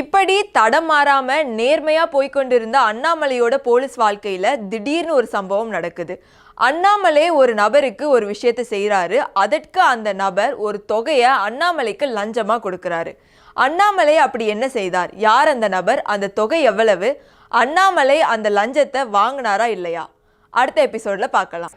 இப்படி தடம் மாறாம நேர்மையா போய்க்கொண்டிருந்த அண்ணாமலையோட போலீஸ் வாழ்க்கையில திடீர்னு ஒரு சம்பவம் நடக்குது. அண்ணாமலை ஒரு நபருக்கு ஒரு விஷயத்த செய்கிறாரு அதற்கு அந்த நபர் ஒரு தொகையை அண்ணாமலைக்கு லஞ்சமா கொடுக்கறாரு. அண்ணாமலை அப்படி என்ன செய்தார்? யார் அந்த நபர்? அந்த தொகை எவ்வளவு? அண்ணாமலை அந்த லஞ்சத்தை வாங்கினாரா இல்லையா? அடுத்த எபிசோட்ல பார்க்கலாம்.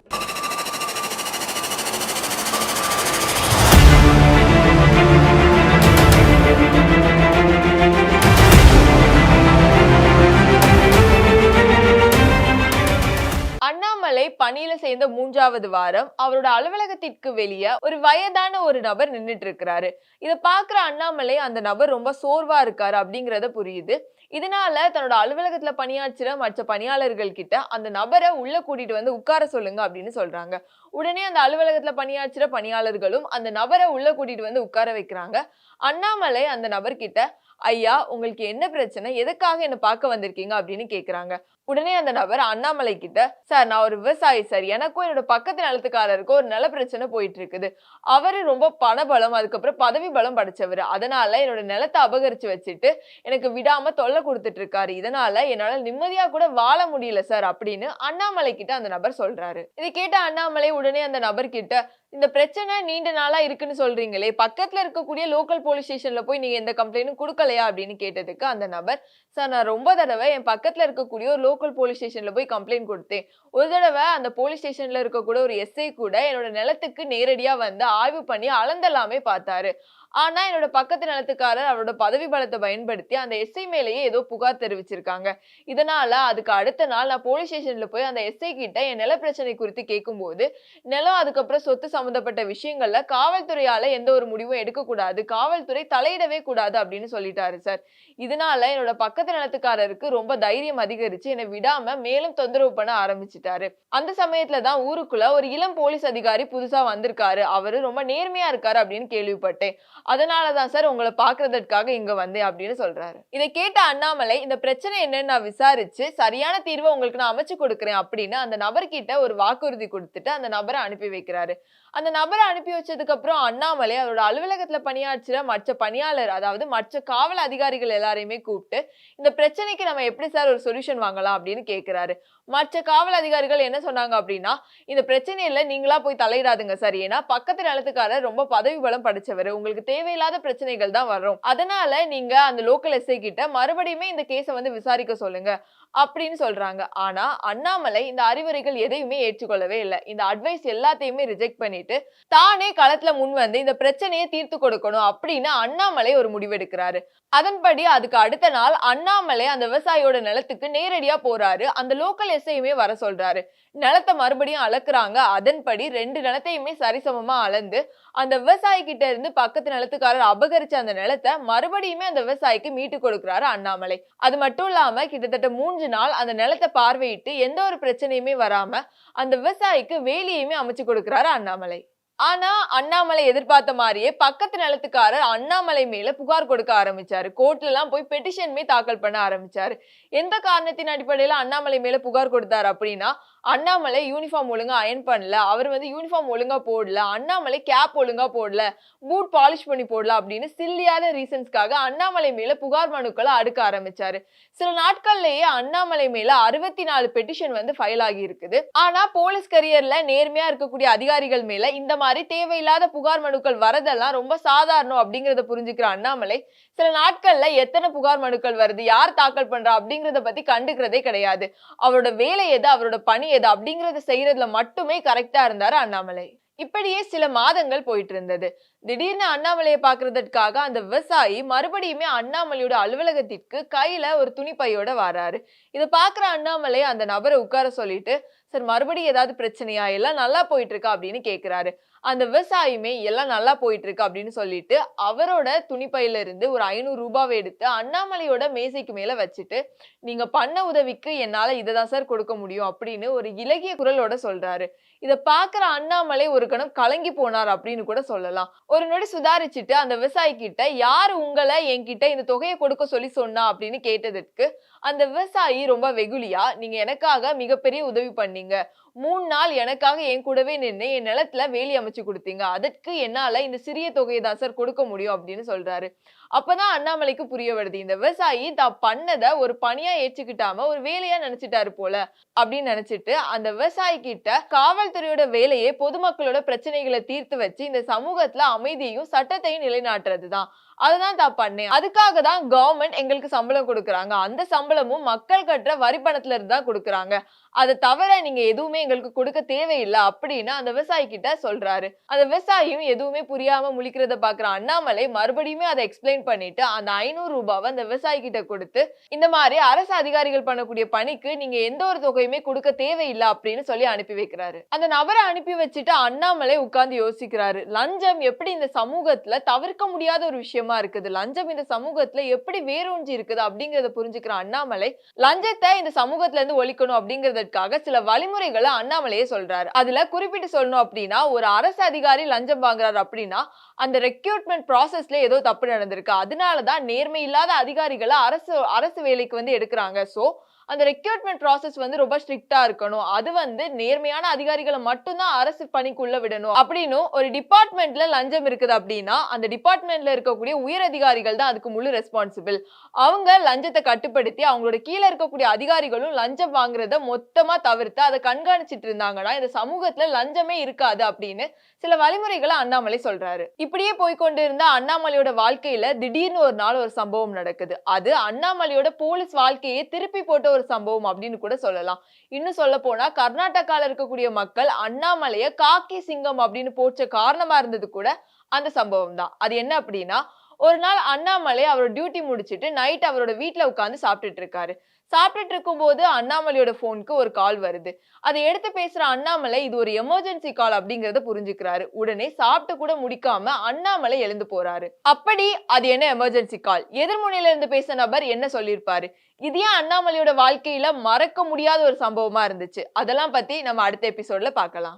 பணியில சேர்ந்த மூன்றாவது வாரம் அவரோட அலுவலகத்திற்கு வெளியே ஒரு வயதான ஒரு நபர் நின்னுட்டு இருக்கிறாரு இதை பாக்குற அண்ணாமலை அந்த நபர் ரொம்ப சோர்வா இருக்காரு அப்படிங்கறத புரியுது. இதனால தன்னோட அலுவலகத்துல பணியாற்றுற மற்ற பணியாளர்கள் கிட்ட அந்த நபரை உள்ள கூட்டிட்டு வந்து உட்கார சொல்லுங்க அப்படின்னு சொல்றாங்க. உடனே அந்த அலுவலகத்துல பணியாற்றுற பணியாளர்களும் அந்த நபரை உள்ள கூட்டிட்டு வந்து உட்கார வைக்கிறாங்க. அண்ணாமலை அந்த நபர்கிட்ட ஐயா உங்களுக்கு என்ன பிரச்சனை? எதுக்காக என்ன பார்க்க வந்திருக்கீங்க? அப்படின்னு கேக்குறாங்க. உடனே அந்த நபர் அண்ணாமலை கிட்ட சார் நான் ஒரு விவசாயி சார். எனக்கும் என்னோட பக்கத்து நிலத்துக்காரருக்கும் ஒரு நில பிரச்சனை போயிட்டு இருக்குது அவரு ரொம்ப பணபலம் அதுக்கப்புறம் பதவி பலம் படைச்சவர். அதனால என்னோட நிலத்தை அபகரிச்சு வச்சுட்டு எனக்கு விடாம தொல்லை கொடுத்துட்டு இருக்காரு இதனால என்னால நிம்மதியா கூட வாழ முடியல சார் அப்படின்னு அண்ணாமலை கிட்ட அந்த நபர் சொல்றாரு. இதை கேட்ட அண்ணாமலை உடனே அந்த நபர் கிட்ட இந்த பிரச்சனை நீண்ட நாளா இருக்குன்னு சொல்றீங்களே பக்கத்துல இருக்கக்கூடிய லோக்கல் போலீஸ் ஸ்டேஷன்ல போய் நீங்க எந்த கம்ப்ளைண்டும் கொடுக்கலையா அப்படின்னு கேட்டதுக்கு அந்த நபர் சார் நான் ரொம்ப தடவை என் பக்கத்துல இருக்கக்கூடிய ஒரு லோக்கல் போலீஸ் ஸ்டேஷன்ல போய் கம்ப்ளைண்ட் கொடுத்தேன். ஒரு தடவை அந்த போலீஸ் ஸ்டேஷன்ல இருக்கக்கூடிய ஒரு எஸ்ஐ கூட என்னோட நிலத்துக்கு நேரடியா வந்து ஆய்வு பண்ணி அளந்தெல்லாமே பார்த்தாரு. ஆனா என்னோட பக்கத்து நிலத்துக்காரர் அவரோட பதவி பலத்தை பயன்படுத்தி அந்த எஸ்ஐ மேலேயே ஏதோ புகார் தெரிவிச்சிருக்காங்க. இதனால அதுக்கு அடுத்த நாள் நான் போலீஸ் ஸ்டேஷன்ல போய் அந்த எஸ்ஐ கிட்ட என் நில பிரச்சனை குறித்து கேட்கும்போது நிலம் அதுக்கப்புறம் சொத்து சம்பந்தப்பட்ட விஷயங்கள்ல காவல்துறையால எந்த ஒரு முடிவும் எடுக்கக்கூடாது காவல்துறை தலையிடவே கூடாது அப்படின்னு சொல்லிட்டாரு சார். இதனால என்னோட பக்கத்து நிலத்துக்காரருக்கு ரொம்ப தைரியம் அதிகரிச்சு என்னை விடாம மேலும் தொந்தரவு பண்ண ஆரம்பிச்சிட்டாரு. அந்த சமயத்துல தான் ஊருக்குள்ள ஒரு இளம் போலீஸ் அதிகாரி புதுசா வந்திருக்காரு. அவரு ரொம்ப நேர்மையா இருக்காரு அப்படின்னு கேள்விப்பட்டேன். அதனாலதான் சார் உங்களை பார்க்கறதற்காக இங்க வந்தேன் அப்படின்னு சொல்றாரு. இதை கேட்ட அண்ணாமலை இந்த பிரச்சனை என்னன்னு நான் விசாரிச்சு சரியான தீர்வை உங்களுக்கு நான் அமைச்சு கொடுக்குறேன் அப்படின்னு அந்த நபர்கிட்ட ஒரு வாக்குறுதி கொடுத்துட்டு அந்த நபரை அனுப்பி வைக்கிறாரு. அந்த நபரை அனுப்பி வச்சதுக்கு அப்புறம் அண்ணாமலை அவரோட அலுவலகத்துல பணியாற்றுற மற்ற பணியாளர் அதாவது மற்ற காவல் அதிகாரிகள் எல்லாரையுமே கூப்பிட்டு இந்த பிரச்சனைக்கு நம்ம எப்படி சார் ஒரு சொல்யூஷன் வாங்கலாம் அப்படின்னு கேக்குறாரு. மற்ற காவல் அதிகாரிகள் என்ன சொன்னாங்க அப்படின்னா இந்த பிரச்சனையில நீங்களா போய் தலையிடாதுங்க சார். ஏன்னா பக்கத்து நிலத்துக்காரர் ரொம்ப பதவி பலம் படிச்சவர். உங்களுக்கு தேவையில்லாத பிரச்சனைகள் தான் வரும். அதனால நீங்க அந்த லோக்கல் எஸ்ஐ கிட்ட மறுபடியுமே இந்த கேஸை வந்து விசாரிக்க சொல்லுங்க. அப்படின்னு சொல்றாங்க. ஆனா அண்ணாமலை இந்த அறிவுரைகள் எதையுமே ஏற்றுக்கொள்ளவே இல்லை. இந்த அட்வைஸ் எல்லாத்தையுமே ரிஜெக்ட் பண்ணிட்டு தானே களத்துல முன் வந்து இந்த பிரச்சனையை தீர்த்து கொடுக்கணும் அப்படின்னு அண்ணாமலை ஒரு முடிவெடுக்கிறாரு. அதன்படி அதுக்கு அடுத்த நாள் அண்ணாமலை அந்த விவசாயியோட நிலத்துக்கு நேரடியா போறாரு. அந்த லோக்கல் எஸ்ஐயுமே வர சொல்றாரு. நிலத்தை மறுபடியும் அளக்குறாங்க. அதன்படி ரெண்டு நிலத்தையுமே சரிசமமா அளந்து அந்த விவசாயி கிட்ட இருந்து பக்கத்து நிலத்துக்காரர் அபகரிச்ச அந்த நிலத்தை மறுபடியுமே அந்த விவசாயிக்கு மீட்டு கொடுக்கிறாரு அண்ணாமலை. அது மட்டும் இல்லாம கிட்டத்தட்ட மூன்று நாள் அந்த நிலத்தை பார்வையிட்டு எந்த ஒரு பிரச்சனையுமே வராம அந்த விவசாயிக்கு வேலியுமே அமைச்சு கொடுக்கிறாரு அண்ணாமலை. ஆனா அண்ணாமலை எதிர்பார்த்த மாதிரியே பக்கத்து நிலத்துக்காரர் அண்ணாமலை மேல புகார் கொடுக்க ஆரம்பிச்சாரு. கோர்ட்ல எல்லாம் போய் பெட்டிஷனுமே தாக்கல் பண்ண ஆரம்பிச்சாரு. எந்த காரணத்தின் அடிப்படையில அண்ணாமலை மேல புகார் கொடுத்தாரு அப்படின்னா அண்ணாமலை யூனிஃபார்ம் ஒழுங்கா அயன் பண்ணல அவர் வந்து யூனிஃபார்ம் ஒழுங்கா போடல அண்ணாமலை கேப் ஒழுங்கா போடல பூட் பாலிஷ் பண்ணி போடல அப்படின்னு சில்லியான ரீசன்ஸ்க்காக அண்ணாமலை மேல புகார் மனுக்களை அடுக்க ஆரம்பிச்சாரு. சில நாட்கள்லயே அண்ணாமலை மேல அறுபத்தி நாலு பெட்டிஷன் வந்து ஃபைல் ஆகி இருக்குது. ஆனா போலீஸ் கரியர்ல நேர்மையா இருக்கக்கூடிய அதிகாரிகள் மேல இந்த மாதிரி தேவையில்லாத புகார் மனுக்கள் வரதெல்லாம் ரொம்ப சாதாரணம் அப்படிங்கறத புரிஞ்சுக்கிற அண்ணாமலை சில நாட்கள்ல எத்தனை புகார் மனுக்கள் வருது யார் தாக்கல் பண்றா அப்படிங்கறத பத்தி கண்டுக்கிறதே கிடையாது. அவரோட வேலை எது? அவரோட பணி எது அப்படிங்கறத செய்யறதுல மட்டுமே கரெக்டா இருந்தாரு அண்ணாமலை. இப்படியே சில மாதங்கள் போயிட்டு இருந்தது திடீர்னு அண்ணாமலையை பாக்குறதற்காக அந்த விவசாயி மறுபடியுமே அண்ணாமலையோட அலுவலகத்திற்கு கையில ஒரு துணிப்பையோட வராரு. இதை பாக்குற அண்ணாமலை அந்த நபரை உட்கார சொல்லிட்டு சார் மறுபடியும் ஏதாவது பிரச்சனையா? எல்லாம் நல்லா போயிட்டு இருக்கா அப்படின்னு கேட்குறாரு அந்த விவசாயியுமே எல்லாம் நல்லா போயிட்டு இருக்கு அப்படின்னு சொல்லிட்டு அவரோட துணிப்பையில இருந்து ஒரு ஐநூறு ரூபாவை எடுத்து அண்ணாமலையோட மேசைக்கு மேல வச்சுட்டு நீங்க பண்ண உதவிக்கு என்னால இதை தான் சார் கொடுக்க முடியும் அப்படின்னு ஒரு இலகிய குரலோட சொல்றாரு. இத பாக்குற அண்ணாமலை ஒரு கணம் கலங்கி போனார் அப்படின்னு கூட சொல்லலாம். ஒரு நொடி சுதாரிச்சுட்டு அந்த விவசாயி கிட்ட யார் உங்களை என்கிட்ட இந்த தொகையை கொடுக்க சொல்லி சொன்னா? அப்படின்னு கேட்டதற்கு அந்த விவசாயி ரொம்ப வெகுளியா நீங்க எனக்காக மிகப்பெரிய உதவி பண்ணி பண்ணீங்க மூணு நாள் எனக்காக என் கூடவே நின்று என் நிலத்துல வேலி அமைச்சு கொடுத்தீங்க. அதற்கு என்னால இந்த சிறிய தொகையை தான் சார் கொடுக்க முடியும் அப்படின்னு சொல்றாரு. அப்பதான் அண்ணாமலைக்கு புரிய வருது. இந்த விவசாயி தான் பண்ணதை ஒரு பணியா ஏற்றுக்கிட்டாம ஒரு வேலையா நினைச்சிட்டாரு போல அப்படின்னு நினைச்சிட்டு அந்த விவசாயி கிட்ட காவல்துறையோட வேலையே பொதுமக்களோட பிரச்சனைகளை தீர்த்து வச்சு இந்த சமூகத்துல அமைதியையும் சட்டத்தையும் நிலைநாட்டுறதுதான். அதுதான் தான் பண்ணேன். அதுக்காக தான் கவர்மெண்ட் எங்களுக்கு சம்பளம் கொடுக்குறாங்க. அந்த சம்பளமும் மக்கள் கட்டுற வரி பணத்துல இருந்து தான் கொடுக்குறாங்க. அதை தவிர நீங்க எதுவுமே எங்களுக்கு கொடுக்க தேவையில்லை அப்படின்னு அந்த விவசாயி கிட்ட சொல்றாரு. அந்த விவசாயியும் எதுவுமே புரியாம முழிக்கிறத பாக்குற அண்ணாமலை மறுபடியுமே அதை எக்ஸ்பிளைன் பண்ணிட்டு அந்த ஐநூறு ரூபாவை அந்த விவசாயி கிட்ட கொடுத்து இந்த மாதிரி அரசு அதிகாரிகள் பண்ணக்கூடிய பணிக்கு நீங்க எந்த ஒரு தொகையுமே கொடுக்க தேவையில்லை அப்படின்னு சொல்லி அனுப்பி வைக்கிறாரு. அந்த நபரை அனுப்பி வச்சுட்டு அண்ணாமலை உட்கார்ந்து யோசிக்கிறாரு. லஞ்சம் எப்படி இந்த சமூகத்துல தவிர்க்க முடியாத ஒரு விஷயமா இருக்குது? லஞ்சம் இந்த சமூகத்துல எப்படி வேரூன்றி இருக்குது அப்படிங்கறத புரிஞ்சுக்கிற அண்ணாமலை லஞ்சத்தை இந்த சமூகத்துல இருந்து ஒழிக்கணும் அப்படிங்கறதுக்காக சில வழிமுறைகளை அண்ணாமலையே சொல்றாரு. அதுல குறிப்பிட்டு சொல்லணும் அப்படின்னா ஒரு அரசு அதிகாரி லஞ்சம் வாங்குறாரு அப்படின்னா அந்த ரெக்ரூட்மெண்ட் ப்ராசஸ்ல ஏதோ தப்பு நடந்திருக்கு. அதனாலதான் நேர்மை இல்லாத அதிகாரிகளை அரசு அரசு வேலைக்கு வந்து எடுக்கிறாங்க. சோ அந்த ரெக்ரூட்மெண்ட் ப்ராசஸ் வந்து ரொம்ப ஸ்ட்ரிக்டா இருக்கணும். அது வந்து நேர்மையான அதிகாரிகளை மட்டும்தான் அரசு பணிக்குள்ள விடணும். அப்படின்னு ஒரு டிபார்ட்மெண்ட்ல லஞ்சம் இருக்குது அப்படின்னா அந்த டிபார்ட்மெண்ட்ல இருக்கக்கூடிய உயர் அதிகாரிகள் தான் அதுக்கு முழு ரெஸ்பான்சிபிள் அவங்க லஞ்சத்தை கட்டுப்படுத்தி அவங்களோட கீழே இருக்கக்கூடிய அதிகாரிகளும் லஞ்சம் வாங்குறத மொத்தமா தவிர்த்து அதை கண்காணிச்சிட்டு இருந்தாங்கன்னா இந்த சமூகத்துல லஞ்சமே இருக்காது அப்படின்னு சில வழிமுறைகளை அண்ணாமலை சொல்றாரு. இப்படியே போய்க்கொண்டு இருந்த அண்ணாமலையோட வாழ்க்கையில திடீர்னு ஒரு நாள் ஒரு சம்பவம் நடக்குது. அது அண்ணாமலையோட போலீஸ் வாழ்க்கையை திருப்பி போட்ட ஒரு சம்பவம் அப்படின்னு கூட சொல்லலாம். இன்னும் சொல்ல போனா கர்நாடகால இருக்கக்கூடிய மக்கள் அண்ணாமலைய காக்கி சிங்கம் அப்படின்னு போச்ச காரணமா இருந்தது கூட அந்த சம்பவம் தான் அது என்ன அப்படின்னா ஒரு நாள் அண்ணாமலை அவரோட டியூட்டி முடிச்சிட்டு நைட் அவரோட வீட்டில் உட்காந்து சாப்பிட்டுட்டு இருக்காரு சாப்பிட்டுட்டு இருக்கும்போது அண்ணாமலையோட ஃபோனுக்கு ஒரு கால் வருது. அதை எடுத்து பேசுற அண்ணாமலை இது ஒரு எமர்ஜென்சி கால் அப்படிங்கறத புரிஞ்சுக்கிறாரு. உடனே சாப்பிட்டு கூட முடிக்காம அண்ணாமலை எழுந்து போறாரு. அப்படி அது என்ன எமர்ஜென்சி கால் எதிர்முனையில இருந்து பேச நபர் என்ன சொல்லியிருப்பாரு? இது ஏன் அண்ணாமலையோட வாழ்க்கையில மறக்க முடியாத ஒரு சம்பவமா இருந்துச்சு? அதெல்லாம் பத்தி நம்ம அடுத்த எபிசோட்ல பார்க்கலாம்.